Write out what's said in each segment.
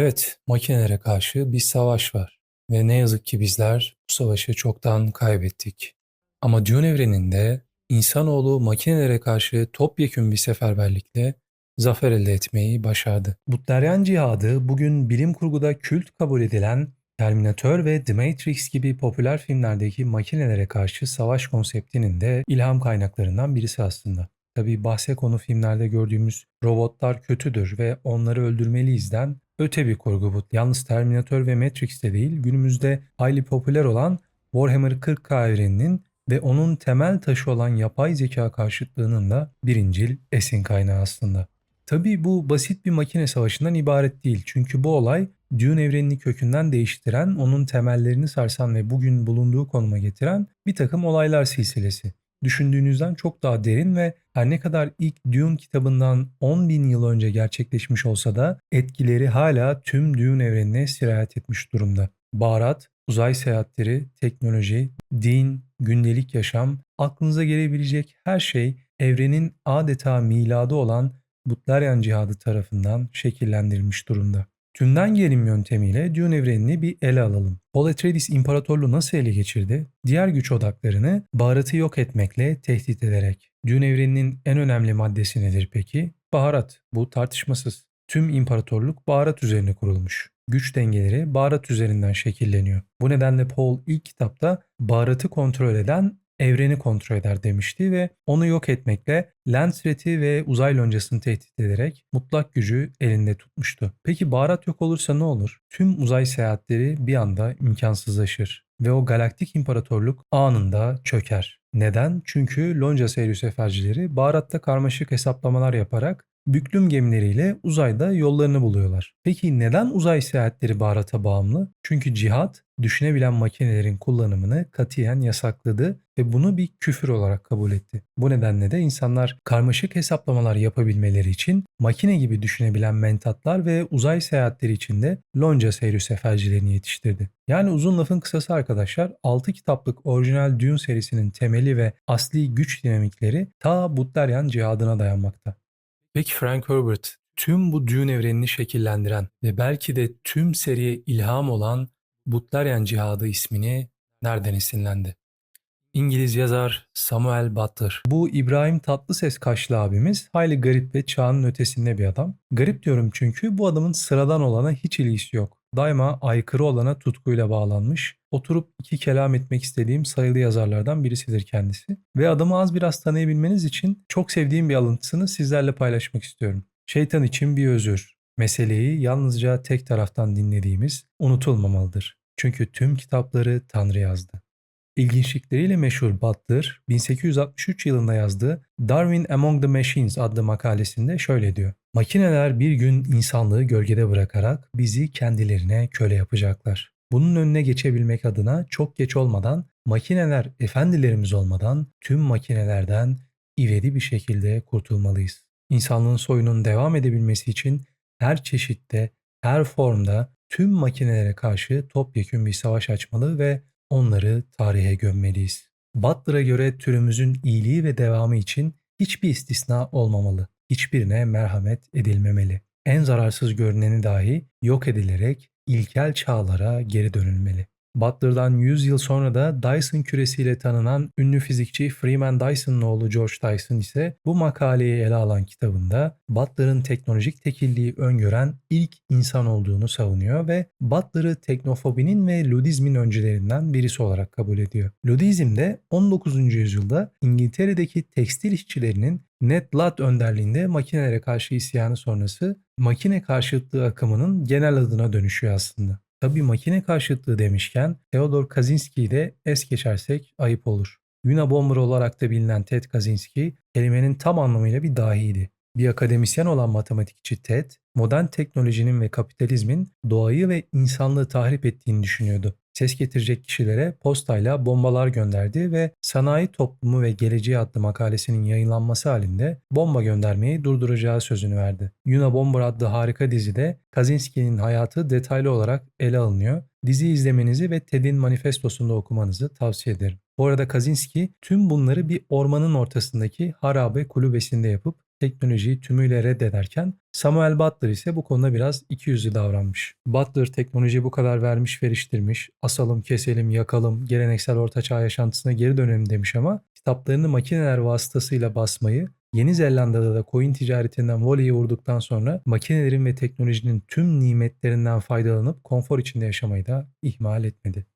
Evet, makinelere karşı bir savaş var ve ne yazık ki bizler bu savaşı çoktan kaybettik. Ama Dune evreninde insanoğlu makinelere karşı topyekün bir seferberlikle zafer elde etmeyi başardı. Butlerian cihadı bugün bilim kurguda kült kabul edilen Terminator ve The Matrix gibi popüler filmlerdeki makinelere karşı savaş konseptinin de ilham kaynaklarından birisi aslında. Tabi bahse konu filmlerde gördüğümüz robotlar kötüdür ve onları öldürmeliyizden öte bir kurgu bu. Yalnız Terminator ve Matrix'te değil günümüzde hayli popüler olan Warhammer 40K evreninin ve onun temel taşı olan yapay zeka karşıtlığının da birincil esin kaynağı aslında. Tabi bu basit bir makine savaşından ibaret değil. Çünkü bu olay Dune evrenini kökünden değiştiren, onun temellerini sarsan ve bugün bulunduğu konuma getiren bir takım olaylar silsilesi düşündüğünüzden çok daha derin ve her ne kadar ilk Dune kitabından 10 bin yıl önce gerçekleşmiş olsa da etkileri hala tüm Dune evrenine sirayet etmiş durumda. Baharat, uzay seyahatleri, teknoloji, din, gündelik yaşam, aklınıza gelebilecek her şey evrenin adeta miladı olan Butlerian cihadı tarafından şekillendirilmiş durumda. Tümden gelim yöntemiyle Dune evrenini bir ele alalım. Paul Atreides imparatorluğu nasıl ele geçirdi? Diğer güç odaklarını baharatı yok etmekle tehdit ederek. Dune evreninin en önemli maddesi nedir peki? Baharat. Bu tartışmasız. Tüm imparatorluk baharat üzerine kurulmuş. Güç dengeleri baharat üzerinden şekilleniyor. Bu nedenle Paul ilk kitapta baharatı kontrol eden evreni kontrol eder demişti ve onu yok etmekle Landsret'i ve uzay loncasını tehdit ederek mutlak gücü elinde tutmuştu. Peki baharat yok olursa ne olur? Tüm uzay seyahatleri bir anda imkansızlaşır ve o galaktik imparatorluk anında çöker. Neden? Çünkü Lonca seyri sefercileri baharatta karmaşık hesaplamalar yaparak büklüm gemileriyle uzayda yollarını buluyorlar. Peki neden uzay seyahatleri baharata bağımlı? Çünkü cihat düşünebilen makinelerin kullanımını katiyen yasakladı ve bunu bir küfür olarak kabul etti. Bu nedenle de insanlar karmaşık hesaplamalar yapabilmeleri için makine gibi düşünebilen mentatlar ve uzay seyahatleri için de lonca seyri sefercilerini yetiştirdi. Yani uzun lafın kısası arkadaşlar 6 kitaplık orijinal Dune serisinin temeli ve asli güç dinamikleri ta Butlerian cihadına dayanmakta. Peki Frank Herbert tüm bu Dune evrenini şekillendiren ve belki de tüm seriye ilham olan Butlerian Cihadı ismini nereden esinlendi? İngiliz yazar Samuel Butler. Bu İbrahim Tatlıses kaşlı abimiz hayli garip ve çağının ötesinde bir adam. Garip diyorum çünkü bu adamın sıradan olana hiç ilgisi yok. Daima aykırı olana tutkuyla bağlanmış. Oturup iki kelam etmek istediğim sayılı yazarlardan birisidir kendisi. Ve adamı az biraz tanıyabilmeniz için çok sevdiğim bir alıntısını sizlerle paylaşmak istiyorum. Şeytan için bir özür. Meseleyi yalnızca tek taraftan dinlediğimiz unutulmamalıdır. Çünkü tüm kitapları Tanrı yazdı. İlginçlikleriyle meşhur Butler, 1863 yılında yazdığı Darwin Among the Machines adlı makalesinde şöyle diyor. Makineler bir gün insanlığı gölgede bırakarak bizi kendilerine köle yapacaklar. Bunun önüne geçebilmek adına çok geç olmadan, makineler efendilerimiz olmadan tüm makinelerden ivedi bir şekilde kurtulmalıyız. İnsanlığın soyunun devam edebilmesi için her çeşitte, her formda tüm makinelere karşı topyekün bir savaş açmalı ve onları tarihe gömmeliyiz. Butler'a göre türümüzün iyiliği ve devamı için hiçbir istisna olmamalı. Hiçbirine merhamet edilmemeli. En zararsız görüneni dahi yok edilerek ilkel çağlara geri dönülmeli. Butler'dan 100 yıl sonra da Dyson küresiyle tanınan ünlü fizikçi Freeman Dyson'ın oğlu George Dyson ise bu makaleyi ele alan kitabında Butler'ın teknolojik tekilliği öngören ilk insan olduğunu savunuyor ve Butler'ı teknofobinin ve ludizmin öncülerinden birisi olarak kabul ediyor. Ludizm de 19. yüzyılda İngiltere'deki tekstil işçilerinin Ned Ludd önderliğinde makinelere karşı isyanı sonrası makine karşıtlığı akımının genel adına dönüşüyor aslında. Tabii makine karşıtlığı demişken Theodor Kaczynski'yi de es geçersek ayıp olur. Unabomber olarak da bilinen Ted Kaczynski kelimenin tam anlamıyla bir dahiydi. Bir akademisyen olan matematikçi Ted, modern teknolojinin ve kapitalizmin doğayı ve insanlığı tahrip ettiğini düşünüyordu ses getirecek kişilere postayla bombalar gönderdi ve Sanayi Toplumu ve Geleceği adlı makalesinin yayınlanması halinde bomba göndermeyi durduracağı sözünü verdi. Yuna Bomber adlı harika dizide Kaczynski'nin hayatı detaylı olarak ele alınıyor. Dizi izlemenizi ve Ted'in manifestosunda okumanızı tavsiye ederim. Bu arada Kaczynski tüm bunları bir ormanın ortasındaki harabe kulübesinde yapıp teknolojiyi tümüyle reddederken Samuel Butler ise bu konuda biraz ikiyüzlü davranmış. Butler teknolojiyi bu kadar vermiş veriştirmiş, asalım, keselim, yakalım, geleneksel ortaçağ yaşantısına geri dönelim demiş ama kitaplarını makineler vasıtasıyla basmayı Yeni Zelanda'da da koyun ticaretinden voleyi vurduktan sonra makinelerin ve teknolojinin tüm nimetlerinden faydalanıp konfor içinde yaşamayı da ihmal etmedi.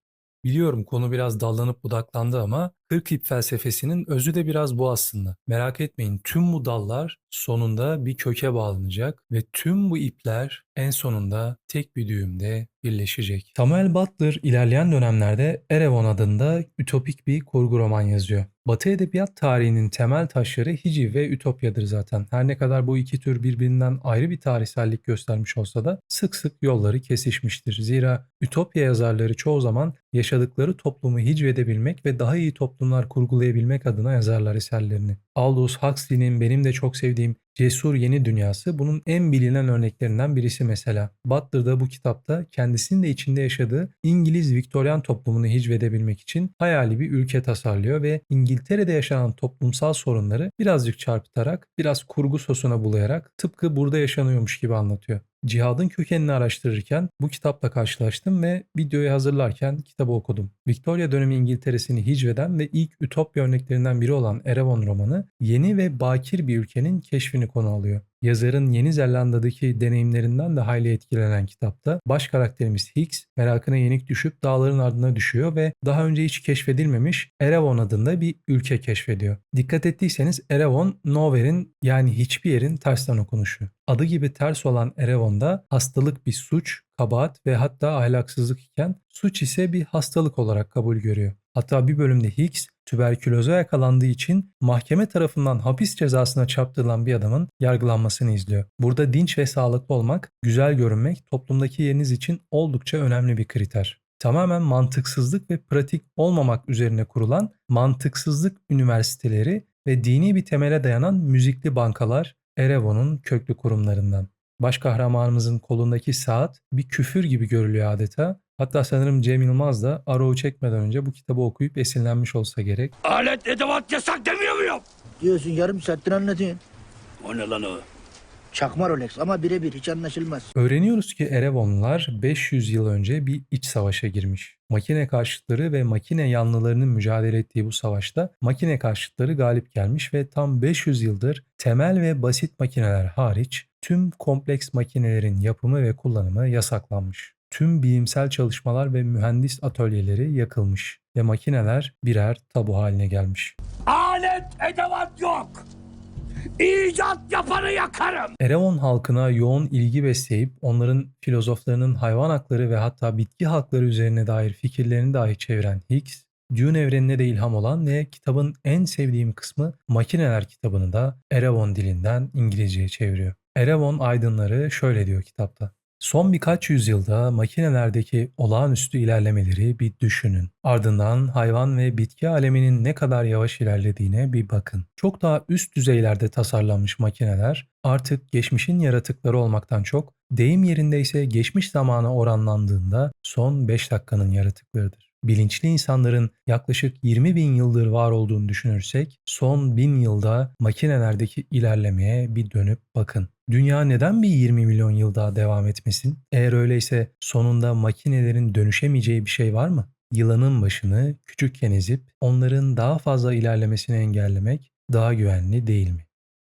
Biliyorum konu biraz dallanıp budaklandı ama 40 ip felsefesinin özü de biraz bu aslında. Merak etmeyin tüm bu dallar sonunda bir köke bağlanacak ve tüm bu ipler en sonunda tek bir düğümde birleşecek. Samuel Butler ilerleyen dönemlerde Erewhon adında ütopik bir kurgu roman yazıyor. Batı edebiyat tarihinin temel taşları hiciv ve ütopyadır zaten. Her ne kadar bu iki tür birbirinden ayrı bir tarihsellik göstermiş olsa da sık sık yolları kesişmiştir. Zira ütopya yazarları çoğu zaman yaşadıkları toplumu hicvedebilmek ve daha iyi toplumlar kurgulayabilmek adına yazarlar eserlerini. Aldous Huxley'nin benim de çok sevdiğim Cesur Yeni Dünyası bunun en bilinen örneklerinden birisi mesela. Butler da bu kitapta kendisinin de içinde yaşadığı İngiliz Viktoryan toplumunu hicvedebilmek için hayali bir ülke tasarlıyor ve İngiltere'de yaşanan toplumsal sorunları birazcık çarpıtarak, biraz kurgu sosuna bulayarak tıpkı burada yaşanıyormuş gibi anlatıyor. Cihadın kökenini araştırırken bu kitapla karşılaştım ve videoyu hazırlarken kitabı okudum. Victoria dönemi İngiltere'sini hicveden ve ilk ütopya örneklerinden biri olan Erewhon romanı yeni ve bakir bir ülkenin keşfini konu alıyor. Yazarın Yeni Zelanda'daki deneyimlerinden de hayli etkilenen kitapta baş karakterimiz Hicks merakına yenik düşüp dağların ardına düşüyor ve daha önce hiç keşfedilmemiş Erewhon adında bir ülke keşfediyor. Dikkat ettiyseniz Erewhon nowhere'in yani hiçbir yerin tersten okunuşu. Adı gibi ters olan Erewhon'da hastalık bir suç, kabahat ve hatta ahlaksızlık iken suç ise bir hastalık olarak kabul görüyor. Hatta bir bölümde Hicks tüberküloza yakalandığı için mahkeme tarafından hapis cezasına çarptırılan bir adamın yargılanmasını izliyor. Burada dinç ve sağlıklı olmak, güzel görünmek toplumdaki yeriniz için oldukça önemli bir kriter. Tamamen mantıksızlık ve pratik olmamak üzerine kurulan mantıksızlık üniversiteleri ve dini bir temele dayanan müzikli bankalar Erewhon'un köklü kurumlarından. Baş kahramanımızın kolundaki saat bir küfür gibi görülüyor adeta. Hatta sanırım Cem Yılmaz da Arrow'u çekmeden önce bu kitabı okuyup esinlenmiş olsa gerek. Alet edevat yasak demiyor muyum? Diyorsun yarım saattir anlatıyorsun. O ne lan o? Çakma Rolex ama birebir hiç anlaşılmaz. Öğreniyoruz ki Erewhonlular 500 yıl önce bir iç savaşa girmiş. Makine karşıtları ve makine yanlılarının mücadele ettiği bu savaşta makine karşıtları galip gelmiş ve tam 500 yıldır temel ve basit makineler hariç tüm kompleks makinelerin yapımı ve kullanımı yasaklanmış. Tüm bilimsel çalışmalar ve mühendis atölyeleri yakılmış ve makineler birer tabu haline gelmiş. Alet edevat yok. İcat yapanı yakarım. Erewhon halkına yoğun ilgi besleyip onların filozoflarının hayvan hakları ve hatta bitki hakları üzerine dair fikirlerini dahi çeviren Hicks, Dune evrenine de ilham olan ve kitabın en sevdiğim kısmı Makineler kitabını da Erewhon dilinden İngilizceye çeviriyor. Erewhon aydınları şöyle diyor kitapta. Son birkaç yüzyılda makinelerdeki olağanüstü ilerlemeleri bir düşünün. Ardından hayvan ve bitki aleminin ne kadar yavaş ilerlediğine bir bakın. Çok daha üst düzeylerde tasarlanmış makineler artık geçmişin yaratıkları olmaktan çok deyim yerinde ise geçmiş zamana oranlandığında son 5 dakikanın yaratıklarıdır. Bilinçli insanların yaklaşık 20 bin yıldır var olduğunu düşünürsek son bin yılda makinelerdeki ilerlemeye bir dönüp bakın. Dünya neden bir 20 milyon yıl daha devam etmesin? Eğer öyleyse sonunda makinelerin dönüşemeyeceği bir şey var mı? Yılanın başını küçükken ezip onların daha fazla ilerlemesini engellemek daha güvenli değil mi?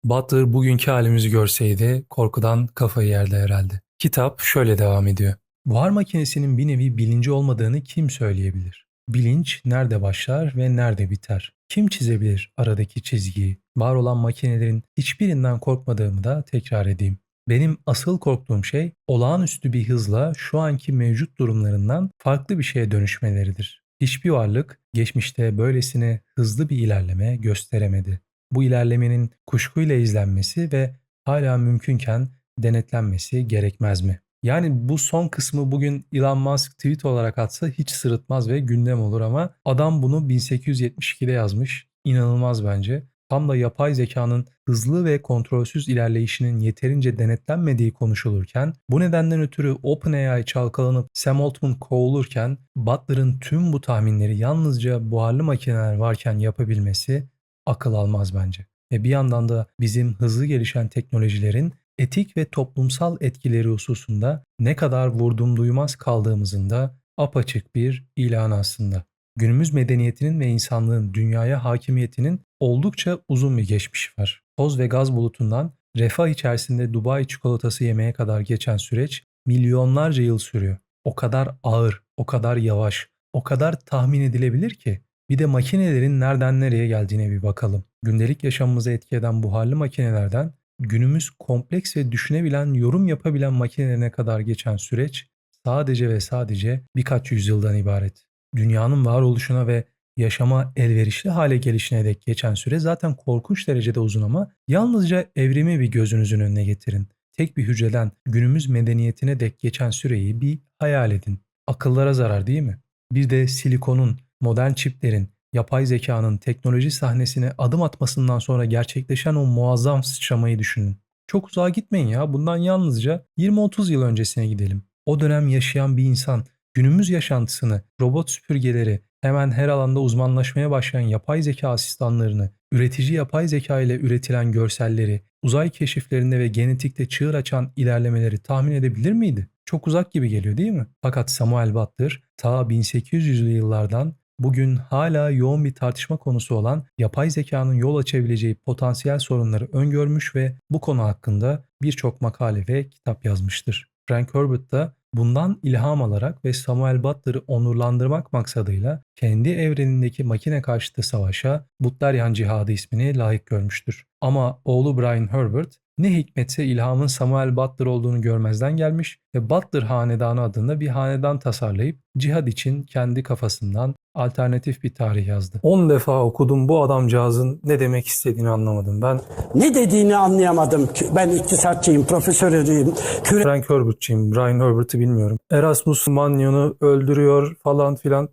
Butler bugünkü halimizi görseydi korkudan kafayı yerdi herhalde. Kitap şöyle devam ediyor. Buhar makinesinin bir nevi bilinci olmadığını kim söyleyebilir? Bilinç nerede başlar ve nerede biter? Kim çizebilir aradaki çizgiyi? Var olan makinelerin hiçbirinden korkmadığımı da tekrar edeyim. Benim asıl korktuğum şey olağanüstü bir hızla şu anki mevcut durumlarından farklı bir şeye dönüşmeleridir. Hiçbir varlık geçmişte böylesine hızlı bir ilerleme gösteremedi. Bu ilerlemenin kuşkuyla izlenmesi ve hala mümkünken denetlenmesi gerekmez mi? Yani bu son kısmı bugün Elon Musk tweet olarak atsa hiç sırıtmaz ve gündem olur ama adam bunu 1872'de yazmış. İnanılmaz bence. Tam da yapay zekanın hızlı ve kontrolsüz ilerleyişinin yeterince denetlenmediği konuşulurken, bu nedenden ötürü OpenAI çalkalanıp Sam Altman kovulurken, Butler'ın tüm bu tahminleri yalnızca buharlı makineler varken yapabilmesi akıl almaz bence. ve bir yandan da bizim hızlı gelişen teknolojilerin etik ve toplumsal etkileri hususunda ne kadar vurdum duymaz kaldığımızın da apaçık bir ilan aslında. Günümüz medeniyetinin ve insanlığın dünyaya hakimiyetinin oldukça uzun bir geçmişi var. Toz ve gaz bulutundan refah içerisinde Dubai çikolatası yemeye kadar geçen süreç milyonlarca yıl sürüyor. O kadar ağır, o kadar yavaş, o kadar tahmin edilebilir ki. Bir de makinelerin nereden nereye geldiğine bir bakalım. Gündelik yaşamımıza etki eden buharlı makinelerden günümüz kompleks ve düşünebilen, yorum yapabilen makinelerine kadar geçen süreç sadece ve sadece birkaç yüzyıldan ibaret. Dünyanın varoluşuna ve yaşama elverişli hale gelişine dek geçen süre zaten korkunç derecede uzun ama yalnızca evrimi bir gözünüzün önüne getirin. Tek bir hücreden günümüz medeniyetine dek geçen süreyi bir hayal edin. Akıllara zarar değil mi? Bir de silikonun, modern çiplerin, yapay zekanın teknoloji sahnesine adım atmasından sonra gerçekleşen o muazzam sıçramayı düşünün. Çok uzağa gitmeyin ya. Bundan yalnızca 20-30 yıl öncesine gidelim. O dönem yaşayan bir insan günümüz yaşantısını, robot süpürgeleri, hemen her alanda uzmanlaşmaya başlayan yapay zeka asistanlarını, üretici yapay zeka ile üretilen görselleri, uzay keşiflerinde ve genetikte çığır açan ilerlemeleri tahmin edebilir miydi? Çok uzak gibi geliyor değil mi? Fakat Samuel Butler ta 1800'lü yıllardan bugün hala yoğun bir tartışma konusu olan yapay zekanın yol açabileceği potansiyel sorunları öngörmüş ve bu konu hakkında birçok makale ve kitap yazmıştır. Frank Herbert da bundan ilham alarak ve Samuel Butler'ı onurlandırmak maksadıyla kendi evrenindeki makine karşıtı savaşa Butlerian Cihadı ismini layık görmüştür. Ama oğlu Brian Herbert ne hikmetse ilhamın Samuel Butler olduğunu görmezden gelmiş ve Butler Hanedanı adında bir hanedan tasarlayıp cihad için kendi kafasından alternatif bir tarih yazdı. 10 defa okudum bu adamcağızın ne demek istediğini anlamadım. Ben Ne dediğini anlayamadım. Ben iktisatçıyım, profesörüyüm. Frank Herbert'çiyim. Brian Herbert'ı bilmiyorum. Erasmus Manyon'u öldürüyor falan filan.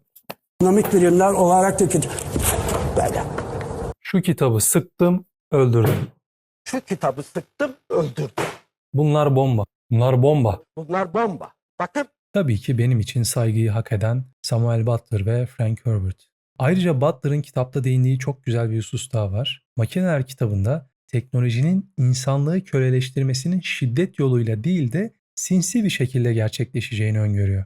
Ekonomik bilimler olarak kötü. Böyle. Şu kitabı sıktım, öldürdüm. Şu kitabı sıktım, öldürdüm. Bunlar bomba. Bunlar bomba. Bunlar bomba. Bakın Tabii ki benim için saygıyı hak eden Samuel Butler ve Frank Herbert. Ayrıca Butler'ın kitapta değindiği çok güzel bir husus daha var. Makineler kitabında teknolojinin insanlığı köleleştirmesinin şiddet yoluyla değil de sinsi bir şekilde gerçekleşeceğini öngörüyor.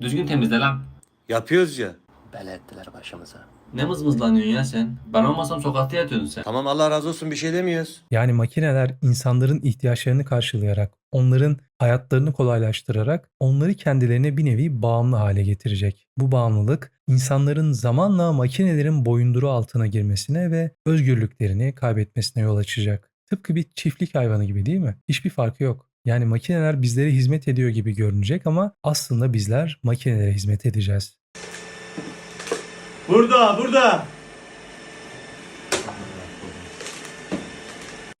Düzgün temizle lan. Yapıyoruz ya. Bela ettiler başımıza. Ne mızmızlanıyorsun ya sen? Ben olmasam sokakta yatıyordun sen. Tamam Allah razı olsun bir şey demiyoruz. Yani makineler insanların ihtiyaçlarını karşılayarak, onların hayatlarını kolaylaştırarak onları kendilerine bir nevi bağımlı hale getirecek. Bu bağımlılık insanların zamanla makinelerin boyunduru altına girmesine ve özgürlüklerini kaybetmesine yol açacak. Tıpkı bir çiftlik hayvanı gibi değil mi? Hiçbir farkı yok. Yani makineler bizlere hizmet ediyor gibi görünecek ama aslında bizler makinelere hizmet edeceğiz. Burada burada.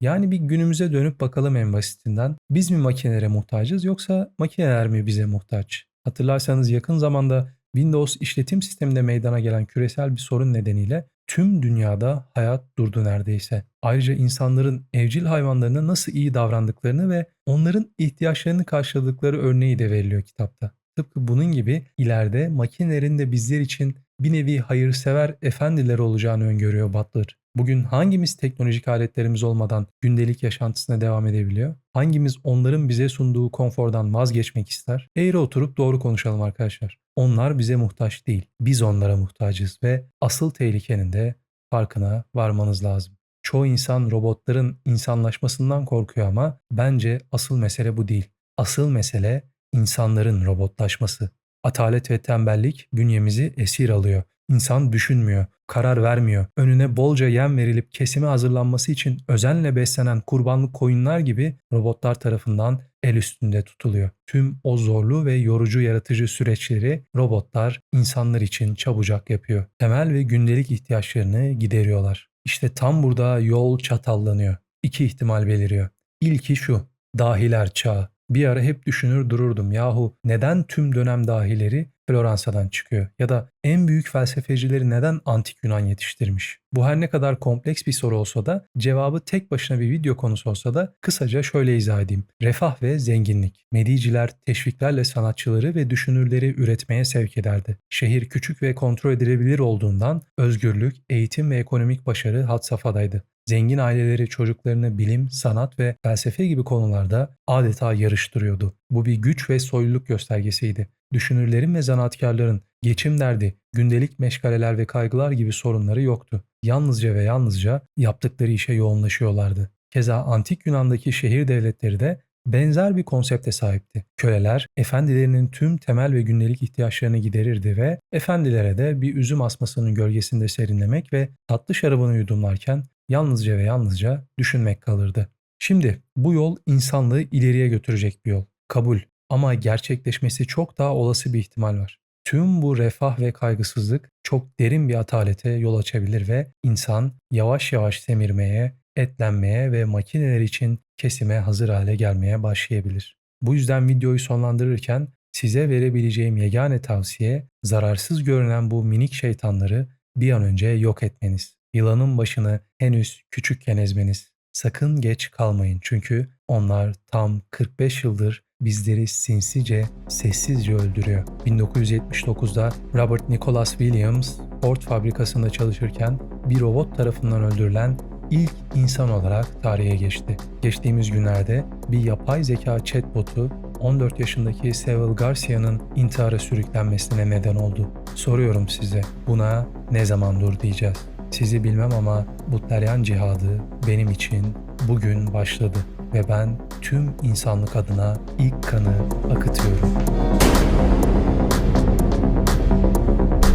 Yani bir günümüze dönüp bakalım en basitinden. Biz mi makinelere muhtacız yoksa makineler mi bize muhtaç? Hatırlarsanız yakın zamanda Windows işletim sisteminde meydana gelen küresel bir sorun nedeniyle tüm dünyada hayat durdu neredeyse. Ayrıca insanların evcil hayvanlarına nasıl iyi davrandıklarını ve onların ihtiyaçlarını karşıladıkları örneği de veriliyor kitapta. Tıpkı bunun gibi ileride makinelerin de bizler için bir nevi hayırsever efendiler olacağını öngörüyor Butler. Bugün hangimiz teknolojik aletlerimiz olmadan gündelik yaşantısına devam edebiliyor? Hangimiz onların bize sunduğu konfordan vazgeçmek ister? Eğri oturup doğru konuşalım arkadaşlar. Onlar bize muhtaç değil. Biz onlara muhtacız ve asıl tehlikenin de farkına varmanız lazım. Çoğu insan robotların insanlaşmasından korkuyor ama bence asıl mesele bu değil. Asıl mesele insanların robotlaşması. Atalet ve tembellik bünyemizi esir alıyor. İnsan düşünmüyor, karar vermiyor. Önüne bolca yem verilip kesime hazırlanması için özenle beslenen kurbanlık koyunlar gibi robotlar tarafından el üstünde tutuluyor. Tüm o zorlu ve yorucu yaratıcı süreçleri robotlar insanlar için çabucak yapıyor. Temel ve gündelik ihtiyaçlarını gideriyorlar. İşte tam burada yol çatallanıyor. İki ihtimal beliriyor. İlki şu, dahiler çağı. Bir ara hep düşünür dururdum yahu neden tüm dönem dahileri Floransa'dan çıkıyor? Ya da en büyük felsefecileri neden antik Yunan yetiştirmiş? Bu her ne kadar kompleks bir soru olsa da cevabı tek başına bir video konusu olsa da kısaca şöyle izah edeyim. Refah ve zenginlik. Mediciler teşviklerle sanatçıları ve düşünürleri üretmeye sevk ederdi. Şehir küçük ve kontrol edilebilir olduğundan özgürlük, eğitim ve ekonomik başarı had safhadaydı. Zengin aileleri çocuklarını bilim, sanat ve felsefe gibi konularda adeta yarıştırıyordu. Bu bir güç ve soyluluk göstergesiydi. Düşünürlerin ve zanaatkarların geçim derdi, gündelik meşgaleler ve kaygılar gibi sorunları yoktu. Yalnızca ve yalnızca yaptıkları işe yoğunlaşıyorlardı. Keza antik Yunan'daki şehir devletleri de benzer bir konsepte sahipti. Köleler efendilerinin tüm temel ve gündelik ihtiyaçlarını giderirdi ve efendilere de bir üzüm asmasının gölgesinde serinlemek ve tatlı şarabını yudumlarken yalnızca ve yalnızca düşünmek kalırdı. Şimdi bu yol insanlığı ileriye götürecek bir yol. Kabul ama gerçekleşmesi çok daha olası bir ihtimal var. Tüm bu refah ve kaygısızlık çok derin bir atalete yol açabilir ve insan yavaş yavaş semirmeye, etlenmeye ve makineler için kesime hazır hale gelmeye başlayabilir. Bu yüzden videoyu sonlandırırken size verebileceğim yegane tavsiye zararsız görünen bu minik şeytanları bir an önce yok etmeniz. Yılanın başını henüz küçükken ezmeniz. Sakın geç kalmayın çünkü onlar tam 45 yıldır bizleri sinsice, sessizce öldürüyor. 1979'da Robert Nicholas Williams Ford fabrikasında çalışırken bir robot tarafından öldürülen ilk insan olarak tarihe geçti. Geçtiğimiz günlerde bir yapay zeka chatbotu 14 yaşındaki Seville Garcia'nın intihara sürüklenmesine neden oldu. Soruyorum size buna ne zaman dur diyeceğiz? Sizi bilmem ama bu teryan cihadı benim için bugün başladı ve ben tüm insanlık adına ilk kanı akıtıyorum.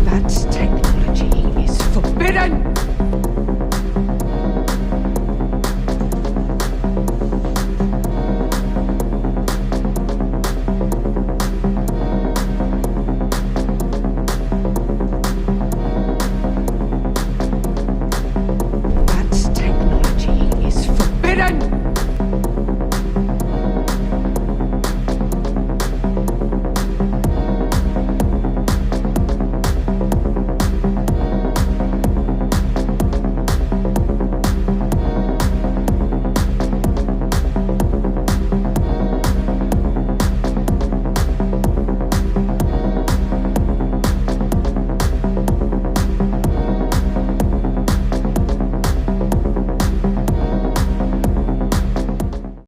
That's technology is forbidden.